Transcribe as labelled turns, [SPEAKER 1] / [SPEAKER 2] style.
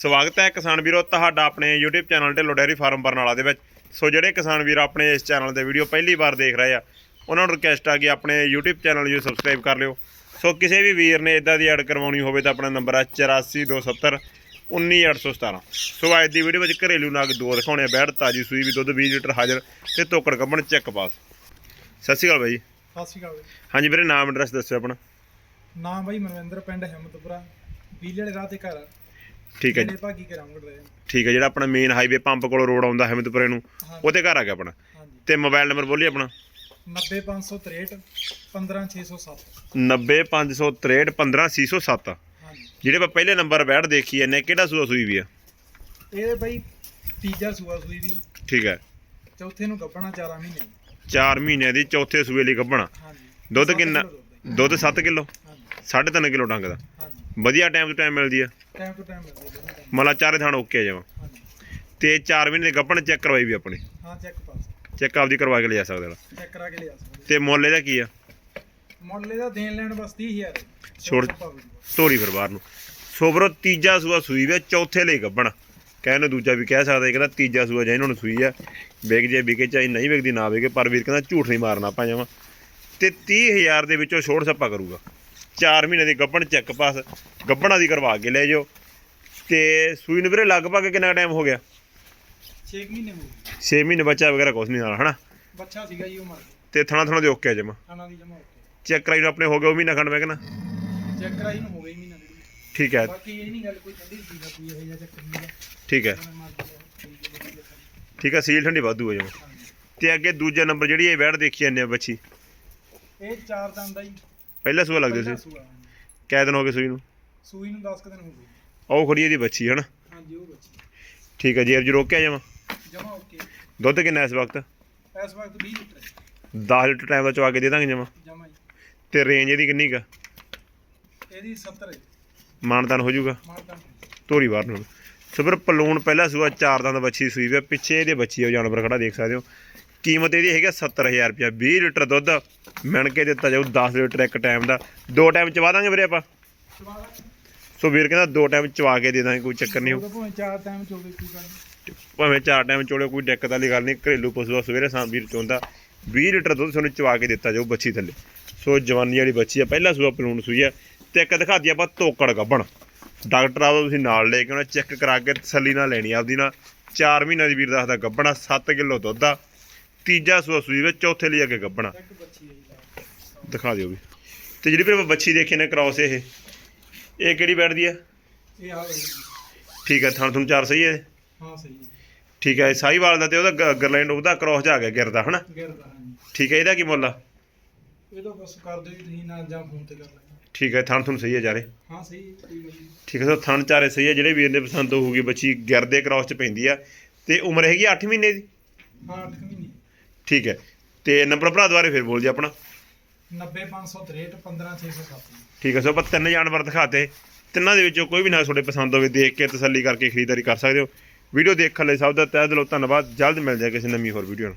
[SPEAKER 1] ਸਵਾਗਤ ਹੈ ਕਿਸਾਨ ਵੀਰੋ ਤੁਹਾਡਾ ਆਪਣੇ YouTube channel Dhillon dairy farm Barnala ਦੇ ਵਿੱਚ ਸੋ ਜਿਹੜੇ ਕਿਸਾਨ ਵੀਰ ਆਪਣੇ ਇਸ ਚੈਨਲ ਦੇ ਵੀਡੀਓ ਪਹਿਲੀ ਵਾਰ ਦੇਖ ਰਹੇ ਆ ਉਹਨਾਂ ਨੂੰ ਰਿਕਵੈਸਟ ਆ ਕਿ ਆਪਣੇ YouTube ਚੈਨਲ ਨੂੰ ਸਬਸਕ੍ਰਾਈਬ ਕਰ ਲਿਓ ਸੋ ਕਿਸੇ ਵੀ ਵੀਰ ਨੇ ਇਦਾਂ ਦੀ ਐਡ ਕਰਵਾਉਣੀ ਹੋਵੇ ਤਾਂ ਆਪਣਾ ਨੰਬਰ ਹੈ 84270 19817 ਸੋ ਅੱਜ ਦੀ ਵੀਡੀਓ ਵਿੱਚ ਘਰੇਲੂ ਨਾਗ ਦੋ ਦਿਖਾਉਣੇ ਆ ਬੈੜ ਤਾਜੀ ਸੂਈ ਵੀ ਦੁੱਧ 20 ਲੀਟਰ ਹਾਜ਼ਰ ਤੇ ਤੋਕੜ ਕੱਢਣ ਚੈੱਕ ਪਾਸ ਸਤਿ ਸ਼੍ਰੀ ਅਕਾਲ ਬਾਈ।
[SPEAKER 2] ਸਤਿ ਸ਼੍ਰੀ ਅਕਾਲ।
[SPEAKER 1] ਹਾਂਜੀ ਵੀਰੇ ਨਾਮ ਐਡਰੈਸ ਦੱਸਿਓ ਆਪਣਾ
[SPEAKER 2] ਨਾਮ ਬਾਈ ਮਨਵਿੰਦਰ ਪਿੰਡ ਹਿੰਮਤਪੁਰਾ ਬੀਲੇ ਵਾਲੇ ਰਾਹ ਤੇ ਘਰ ਆ।
[SPEAKER 1] ਠੀਕ ਹੈ ਜੀ।
[SPEAKER 2] ਭਾਗੀ ਕੇ ਰੰਗੜ ਰਹੇ
[SPEAKER 1] ਠੀਕ ਹੈ ਜਿਹੜਾ ਆਪਣਾ ਮੇਨ ਹਾਈਵੇ ਪੰਪ ਕੋਲ ਰੋਡ ਆਉਂਦਾ ਹਿੰਮਤਪੁਰੇ ਨੂੰ
[SPEAKER 2] ਹਾਂਜੀ।
[SPEAKER 1] ਉਹਦੇ ਘਰ ਆ ਗਿਆ ਆਪਣਾ?
[SPEAKER 2] ਹਾਂਜੀ।
[SPEAKER 1] ਤੇ ਮੋਬਾਈਲ ਨੰਬਰ ਬੋਲੀ ਆਪਣਾ?
[SPEAKER 2] 90563 15607
[SPEAKER 1] 90563 15607
[SPEAKER 2] ਹਾਂਜੀ।
[SPEAKER 1] ਜਿਹੜੇ ਆਪਾਂ ਪਹਿਲੇ ਨੰਬਰ ਬੈਠ ਦੇਖੀ ਇਹਨੇ ਕਿਹੜਾ ਸੂਆ ਸੂਈ ਵੀ ਆ?
[SPEAKER 2] ਇਹ ਬਾਈ ਤੀਜਾ ਸੂਆ ਸੂਈ ਦੀ
[SPEAKER 1] ਠੀਕ ਹੈ।
[SPEAKER 2] ਚੌਥੇ ਨੂੰ ਗੱਭਣਾ 4 ਮਹੀਨੇ
[SPEAKER 1] 4 ਮਹੀਨਿਆਂ ਦੀ ਚੌਥੇ ਸੂਏ ਲਈ ਗੱਭਣਾ।
[SPEAKER 2] ਹਾਂਜੀ।
[SPEAKER 1] ਦੁੱਧ
[SPEAKER 2] ਸੱਤ
[SPEAKER 1] ਕਿੰਨਾ?
[SPEAKER 2] ਕਿੱਲੋ ਦੁੱਧ।
[SPEAKER 1] ਦੁੱਧ 7 ਕਿਲੋ।
[SPEAKER 2] ਹਾਂਜੀ।
[SPEAKER 1] 3.5 ਕਿਲੋ ਡੰਗ ਦਾ।
[SPEAKER 2] ਹਾਂਜੀ।
[SPEAKER 1] ਵਧੀਆ ਟਾਈਮ ਤੋਂ ਟਾਈਮ ਮਿਲਦੀ ਆ।
[SPEAKER 2] ਟਾਈਮ ਟੂ ਟਾਈਮ ਮਿਲਦੇ ਦੋਨੋਂ time।
[SPEAKER 1] ਮਤਲਬ ਚਾਰੇ ਥਾਣ ਓਕੇ ਆ ਜਾਵਾਂ
[SPEAKER 2] ਹਾਂਜੀ।
[SPEAKER 1] ਤੇ 4 ਮਹੀਨੇ ਦੀ ਗੱਭਣ ਚੈੱਕ ਕਰਵਾਈ ਵੀ ਆਪਣੀ।
[SPEAKER 2] ਹਾਂ ਚੈੱਕ ਪਾਸ
[SPEAKER 1] ਚੈੱਕ ਆਪਦੀ ਕਰਵਾ ਕੇ ਲਿਜਾ ਸਕਦਾ ਵਾ।
[SPEAKER 2] ਚੈੱਕ ਕਰਾ ਕੇ ਲਿਆ ਸਕਦੇ।
[SPEAKER 1] ਤੇ ਮੁੱਲ ਇਹਦਾ ਕੀ ਆ?
[SPEAKER 2] ਮਾਡਲ ਇਹਦਾ ਦੇਣ ਲੈਣ ਬਸ 30000
[SPEAKER 1] ਛੋੜ- ਧੋਰੀ ਫਿਰ ਬਾਹਰ ਨੂੰ। ਸੋਬਰੋ ਤੀਜਾ ਸੂਆ ਸੂਈ ਵੇ ਚੌਥੇ ਲਈ ਗੱਭਣ ਕਹਿੰਦੇ ਦੂਜਾ ਵੀ ਕਹਿ ਸਕਦਾ ਕਹਿੰਦਾ ਤੀਜਾ ਸੂਆ ਜਾਂ ਇਹਨਾਂ ਨੂੰ ਸੂਈ ਆ। ਵਿਕ ਜੇ ਵਿਕੇ ਚਾਹੀ ਨਹੀਂ ਵਿਕਦੀ ਨਾ ਵਿਕੇ ਪਰ ਵੀਰ ਕਹਿੰਦਾ ਝੂਠ ਨਹੀਂ ਮਾਰਨਾ ਆਪਾਂ ਜਮਾਂ। ਤੇ 30000 ਦੇ ਵਿੱਚੋਂ ਛੋੜ ਛੱਪਾ ਕਰੂਗਾ। 4 ਮਹੀਨੇ ਦੀ ਗੱਭਣ ਚੈੱਕ ਪਾਸ ਗੱਭਣਾ ਦੀ ਕਰਵਾ ਕੇ ਲੈ ਜਾਓ। ਤੇ ਸੂਈ ਨੂੰ ਵੀਰੇ ਲਗਭਗ ਕਿੰਨਾ ਟਾਈਮ ਹੋ ਗਿਆ?
[SPEAKER 2] 6 ਮਹੀਨੇ ਹੋ ਗਏ।
[SPEAKER 1] 6 ਮਹੀਨੇ ਬੱਚਾ ਵਗੈਰਾ ਕੁਛ ਨਹੀਂ ਨਾਲ ਹਨਾ?
[SPEAKER 2] ਬੱਚਾ ਸੀਗਾ ਜੀ ਉਹ ਮਰ ਗਿਆ
[SPEAKER 1] ਤੇ ਥਣਾ ਥਣਾ ਦੇ ਓਕੇ ਆ ਜਮਾ?
[SPEAKER 2] ਖਾਣਾ ਦੀ ਜਮਾ ਓਕੇ।
[SPEAKER 1] ਚੈੱਕ ਕਰਾਈ ਨੂੰ ਆਪਣੇ ਹੋ ਗਿਆ ਉਹ ਮਹੀਨਾ ਖੰਡ ਮੈਂ ਕਹਿੰਦਾ
[SPEAKER 2] ਚੈੱਕ ਕਰਾਈ ਨੂੰ ਹੋ ਗਈ ਮਹੀਨਾ।
[SPEAKER 1] ਠੀਕ ਹੈ।
[SPEAKER 2] ਬਾਕੀ ਇਹ ਨਹੀਂ ਗੱਲ ਕੋਈ ਠੰਡੀ ਚੀਜ਼ ਆ ਕੋਈ ਇਹ ਜਿਹਾ ਚੱਕਰ ਨਹੀਂ
[SPEAKER 1] ਠੀਕ ਹੈ। ਠੀਕ ਹੈ ਸੀਲ ਠੰਡੀ ਵਾਧੂ ਆ ਜਮਾ। ਤੇ ਅੱਗੇ ਦੂਜਾ ਨੰਬਰ ਜਿਹੜੀ ਇਹ ਵੈੜ ਦੇਖੀ ਜਾਂਦੇ ਆ ਬੱਚੀ।
[SPEAKER 2] ਇਹ ਚਾਰ ਦੰਦ ਦਾ ਹੀ
[SPEAKER 1] ਪਹਿਲਾ ਸੂਆ ਲੱਗਦੇ
[SPEAKER 2] ਪਹਿਲਾ
[SPEAKER 1] ਸੀ
[SPEAKER 2] ਸੂਆ, ਹਾਂਜੀ।
[SPEAKER 1] ਕੈ ਦਿਨ ਹੋ ਗਏ ਸੂਈ ਨੂੰ?
[SPEAKER 2] ਸੂਈ ਨੂੰ 10 ਦਿਨ ਹੋ ਗਏ।
[SPEAKER 1] ਉਹ ਖੜੀ ਇਹਦੀ ਬੱਚੀ ਹਨਾ
[SPEAKER 2] ਹਾਂਜੀ ਉਹ ਬੱਚੀ
[SPEAKER 1] ਠੀਕ ਹੈ ਜੀ ਅਰਜ ਰੋਕਿਆ ਜਾਵਾਂ?
[SPEAKER 2] ਜਮਾ ਓਕੇ।
[SPEAKER 1] ਦੁੱਧ ਕਿੰਨਾ ਇਸ ਵਕਤ?
[SPEAKER 2] ਇਸ ਵਕਤ 20 ਲੀਟਰ ਹੈ।
[SPEAKER 1] 10 ਲੀਟਰ ਟਾਈਮ ਦਾ ਚਵਾ ਕੇ ਦੇ ਦਾਂਗੇ ਜਮਾਂ?
[SPEAKER 2] ਜਮਾ
[SPEAKER 1] ਤੇ ਰੇਂਜ ਇਹਦੀ ਕਿੰਨੀ ਕਾ
[SPEAKER 2] ਇਹਦੀ 70 ਹੈ।
[SPEAKER 1] ਮਾਨਦਾਨ ਹੋ ਜਾਊਗਾ?
[SPEAKER 2] ਮਾਰਦਾ
[SPEAKER 1] ਧੋਰੀ ਬਾਹਰ ਨੂੰ। ਸਬਰ ਪਲੂਣ ਪਹਿਲਾ ਸੂਆ ਚਾਰ ਦੰਦ ਬੱਚੀ ਸੂਈ ਵੇ ਪਿੱਛੇ ਇਹਦੇ ਬੱਚੀ ਆ ਜਾਨਵਰ ਖੜਾ ਦੇਖ ਸਕਦੇ ਹੋ। ਕੀਮਤ ਇਹਦੀ ਹੈਗਾ 70000 ਰੁਪਇਆ। 20 ਲੀਟਰ ਦੁੱਧ ਮਿਣ ਕੇ ਦਿੱਤਾ ਜਾਊ 10 ਲੀਟਰ ਇੱਕ ਟਾਈਮ ਦਾ। ਦੋ ਟਾਈਮ ਚਵਾ ਦਾਂਗੇ ਵੀਰੇ ਆਪਾਂ? ਸੋ ਵੀਰ ਕਹਿੰਦਾ ਦੋ ਟਾਈਮ ਚਵਾ ਕੇ ਦੇ ਦਾਂਗੇ ਕੋਈ ਚੱਕਰ ਨਹੀਂ।
[SPEAKER 2] ਭਾਵੇਂ ਚਾਰ ਟਾਈਮ ਚੋਵੇ ਕੀ ਕਰਨੀ।
[SPEAKER 1] ਭਾਵੇਂ ਚਾਰ ਟਾਈਮ ਚੋਲੇ ਕੋਈ ਦਿੱਕਤ ਵਾਲੀ ਗੱਲ ਨਹੀਂ। ਘਰੇਲੂ ਪਸ਼ੂ ਆ ਸਵੇਰੇ ਸ਼ਾਮ ਵੀਰ ਚੋਂਦਾ। 20 ਲੀਟਰ ਦੁੱਧ ਤੁਹਾਨੂੰ ਚਵਾ ਕੇ ਦਿੱਤਾ ਜਾਊ ਬੱਚੀ ਥੱਲੇ। ਸੋ ਜਵਾਨੀ ਵਾਲੀ ਬੱਚੀ ਆ ਪਹਿਲਾ ਸੂਆ ਪਲੂਣ ਸੂਈ ਆ। ਤੇ ਇੱਕ ਦਿਖਾਤੀ ਆਪਾਂ ਤੋਕੜ ਗੱਬਣ ਡਾਕਟਰ ਆਪ ਤੁਸੀਂ ਨਾਲ ਲੈ ਕੇ ਉਹਨਾਂ ਚੈੱਕ ਕਰਾ ਕੇ ਤਸੱਲੀ ਨਾਲ ਲੈਣੀ ਆਪਦੀ ਨਾਲ। 4 ਮਹੀਨਾ ਦੀ ਵੀਰ ਦੱਸਦਾ ਗੱਬਣਾ 7 ਕਿਲੋ ਦੁੱਧ ਆ। ਤੀਜਾ ਸੂਆ ਸੂਈ ਵਿੱਚ ਚੌਥੇ ਲਈ ਅੱਗੇ ਗੱਬਣਾ। ਦਿਖਾ ਦਿਓ ਵੀ। ਤੇ ਜਿਹੜੀ ਫਿਰ ਬੱਚੀ ਦੇਖੀ ਨੇ ਕ੍ਰਾਸ ਇਹ ਇਹ ਕਿਹੜੀ ਬੈਠਦੀ ਆ?
[SPEAKER 2] ਇਹ ਆ ਗਈ
[SPEAKER 1] ਠੀਕ ਹੈ ਥਣ ਤੁਹਾਨੂੰ ਚਾਰ ਸਹੀ ਹੈ
[SPEAKER 2] ਹਾਂ ਸਹੀ ਹੈ
[SPEAKER 1] ਠੀਕ ਹੈ ਸਾਈਵਾਲ ਦਾ ਤੇ ਉਹਦਾ ਗਰਲੈਂਡ ਉਹਦਾ ਕ੍ਰਾਸ ਜਾ ਗਿਆ ਗਿਰਦਾ ਹਨਾ?
[SPEAKER 2] ਗਿਰਦਾ
[SPEAKER 1] ਠੀਕ ਹੈ ਇਹਦਾ ਕੀ ਮੁੱਲ ਆ?
[SPEAKER 2] ਇਹ ਤਾਂ ਬਸ ਕਰ ਦਿਓ ਜੀ ਤੁਸੀਂ ਨਾਲ ਜਾਂ ਫੋਨ ਤੇ ਕਰ ਲੈਣਾ।
[SPEAKER 1] ਠੀਕ ਹੈ ਥਣ ਤੁਹਾਨੂੰ ਸਹੀ ਹੈ ਜਾਰੇ
[SPEAKER 2] ਹਾਂ ਸਹੀ ਹੈ, ਕੋਈ ਗੱਲ ਨਹੀਂ
[SPEAKER 1] ਠੀਕ ਹੈ ਸੋ ਥਣ ਚਾਰੇ ਸਹੀ ਹੈ ਜਿਹੜੇ ਵੀਰ ਨੇ ਪਸੰਦ ਹੋਊਗੀ ਬੱਚੀ ਗਿਰਦੇ ਕ੍ਰਾਸ ਚ ਪੈਂਦੀ ਆ। ਤੇ ਉਮਰ ਹੈਗੀ 8 ਮਹੀਨੇ ਦੀ?
[SPEAKER 2] ਹਾਂ 8 ਮਹੀਨੇ।
[SPEAKER 1] ਠੀਕ ਹੈ। ਤੇ ਨੰਬਰ ਭਰਾ ਦੁਆਰੇ ਫਿਰ ਬੋਲ ਜੀ ਆਪਣਾ।
[SPEAKER 2] 90563 15607
[SPEAKER 1] ਠੀਕ ਹੈ ਸੋ ਆਪਾਂ ਤਿੰਨ ਜਾਨਵਰ ਦਿਖਾਤੇ। ਤਿੰਨਾਂ ਦੇ ਵਿੱਚੋਂ ਕੋਈ ਵੀ ਨਾ ਤੁਹਾਡੇ ਪਸੰਦ ਹੋਵੇ ਦੇਖ ਕੇ ਤਸੱਲੀ ਕਰਕੇ ਖਰੀਦਦਾਰੀ ਕਰ ਸਕਦੇ ਹੋ। ਵੀਡੀਓ ਦੇਖਣ ਲਈ ਸਭ ਦਾ ਤਹਿ ਦਿਲੋਂ ਧੰਨਵਾਦ। ਜਲਦ ਮਿਲਦੇ ਹਾਂ ਕਿਸੇ ਨਵੀਂ ਹੋਰ ਵੀਡੀਓ ਨਾਲ।